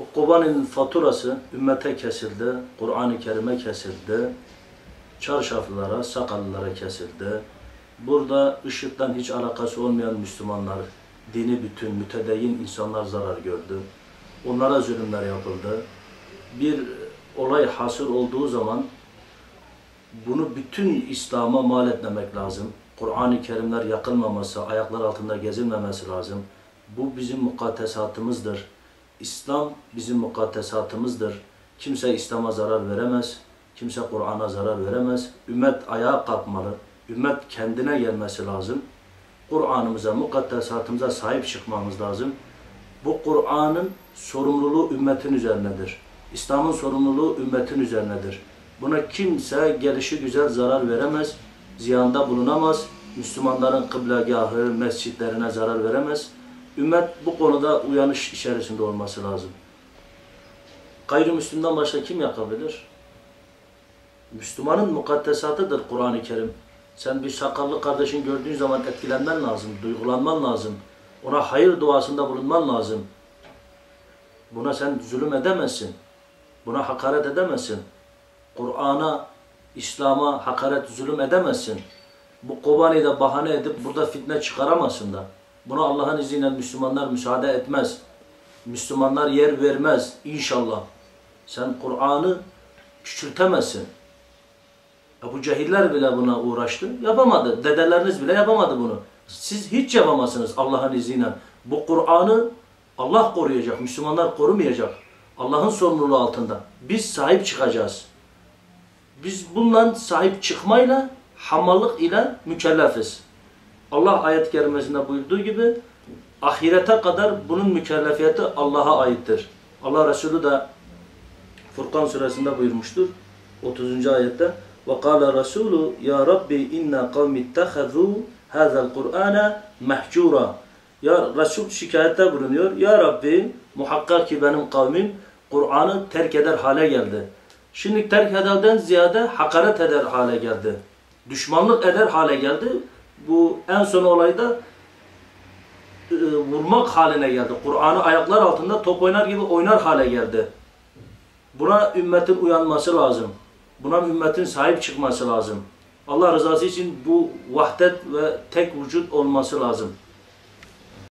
Bu Kobani'nin faturası ümmete kesildi, Kur'an-ı Kerim'e kesildi, çarşaflılara, sakallılara kesildi. Burada IŞİD'den hiç alakası olmayan Müslümanlar, dini bütün, mütedeyyin insanlar zarar gördü. Onlara zulümler yapıldı. Bir olay hasıl olduğu zaman bunu bütün İslam'a mal etmemek lazım. Kur'an-ı Kerimler yakılmaması, ayaklar altında gezilmemesi lazım. Bu bizim mukaddesatımızdır. İslam bizim mukaddesatımızdır. Kimse İslam'a zarar veremez. Kimse Kur'an'a zarar veremez. Ümmet ayağa kalkmalı. Ümmet kendine gelmesi lazım. Kur'an'ımıza, mukaddesatımıza sahip çıkmamız lazım. Bu Kur'an'ın sorumluluğu ümmetin üzerinedir. İslam'ın sorumluluğu ümmetin üzerinedir. Buna kimse gelişi güzel zarar veremez, ziyanda bulunamaz. Müslümanların kıblegahı, mescitlerine zarar veremez. Ümmet bu konuda uyanış içerisinde olması lazım. Gayrimüslimden başka kim yakabilir? Müslümanın mukaddesatıdır Kur'an-ı Kerim. Sen bir sakallı kardeşin gördüğün zaman etkilenmen lazım, duygulanman lazım. Ona hayır duasında bulunman lazım. Buna sen zulüm edemezsin. Buna hakaret edemezsin. Kur'an'a, İslam'a hakaret, zulüm edemezsin. Bu Kobani'de bahane edip burada fitne çıkaramazsın da. Buna Allah'ın izniyle Müslümanlar müsaade etmez. Müslümanlar yer vermez inşallah. Sen Kur'an'ı küçültemezsin. Ebu Cehiller bile buna uğraştı. Yapamadı. Dedeleriniz bile yapamadı bunu. Siz hiç yapamazsınız Allah'ın izniyle. Bu Kur'an'ı Allah koruyacak. Müslümanlar korumayacak. Allah'ın sorumluluğu altında. Biz sahip çıkacağız. Biz bundan sahip çıkmayla hamallık ile mükellefiz. Allah ayet-i kerimesinde buyurduğu gibi ahirete kadar bunun mükellefiyeti Allah'a aittir. Allah Resulü de Furkan suresinde buyurmuştur. 30. ayette وَقَالَ رَسُولُ يَا رَبِّ اِنَّا قَوْمِ اتَّخَذُوا هَذَا الْقُرْآنَ مَحْجُورًا Ya Resul şikayette bulunuyor. Ya Rabbi muhakkak ki benim kavmim Kur'an'ı terk eder hale geldi. Şimdi terk ederden ziyade hakaret eder hale geldi. Düşmanlık eder hale geldi. Bu en son olayda e, vurmak haline geldi. Kur'an'ı ayaklar altında top oynar gibi oynar hale geldi. Buna ümmetin uyanması lazım. Buna ümmetin sahip çıkması lazım. Allah rızası için bu vahdet ve tek vücut olması lazım.